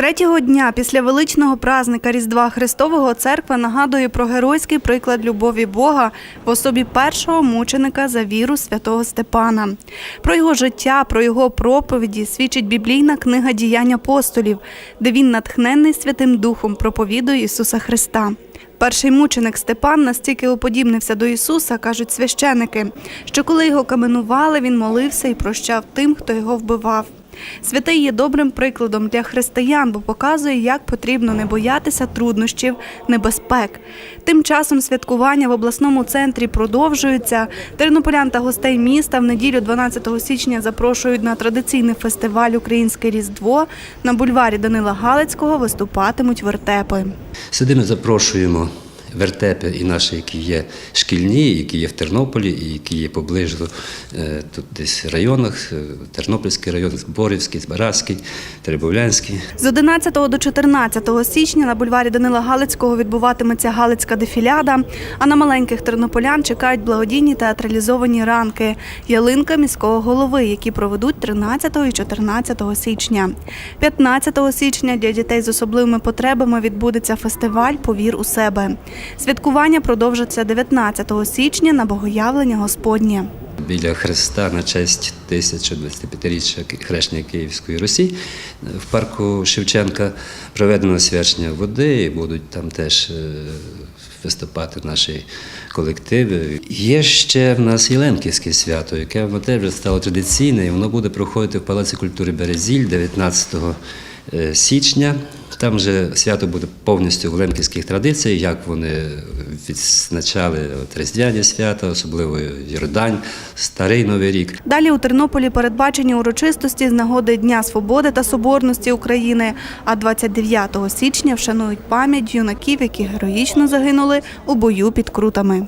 Третього дня після величного празника Різдва Христового церква нагадує про геройський приклад любові Бога в особі першого мученика за віру святого Степана. Про його життя, про його проповіді свідчить біблійна книга діянь апостолів, де він, натхненний Святим Духом, проповідує Ісуса Христа. Перший мученик Степан настільки уподібнився до Ісуса, кажуть священики, що коли його каменували, він молився і прощав тим, хто його вбивав. Святий є добрим прикладом для християн, бо показує, як потрібно не боятися труднощів, небезпек. Тим часом святкування в обласному центрі продовжуються. Тернополян та гостей міста в неділю 12 січня запрошують на традиційний фестиваль Українське Різдво. На бульварі Данила Галицького виступатимуть вертепи. Сюди ми запрошуємо вертепи і наші, які є шкільні, які є в Тернополі, і які є поближу е, тут десь в районах, е, Тернопільський район, Борівський, Збаразький, Теребовлянський. З 11 до 14 січня на бульварі Данила Галицького відбуватиметься Галицька дефіляда, а на маленьких тернополян чекають благодійні театралізовані ранки ялинка міського голови, які проведуть 13 і 14 січня. 15 січня для дітей з особливими потребами відбудеться фестиваль Повір у себе. Святкування продовжиться 19 січня на Богоявлення Господнє. Біля Христа на честь 1025-річчя хрещення Київської Русі в парку Шевченка проведено свячення води, і будуть там теж е, виступати наші колективи. Є ще в нас Єленківське свято, яке теж стало традиційне, воно буде проходити в Палаці культури Березіль 19 е, січня. Там же свято буде повністю в лемківських традиціях, як вони відзначали Різдвяні свята, особливо Йордань, Старий Новий рік. Далі у Тернополі передбачені урочистості з нагоди Дня свободи та соборності України. А 29 січня вшанують пам'ять юнаків, які героїчно загинули у бою під крутами.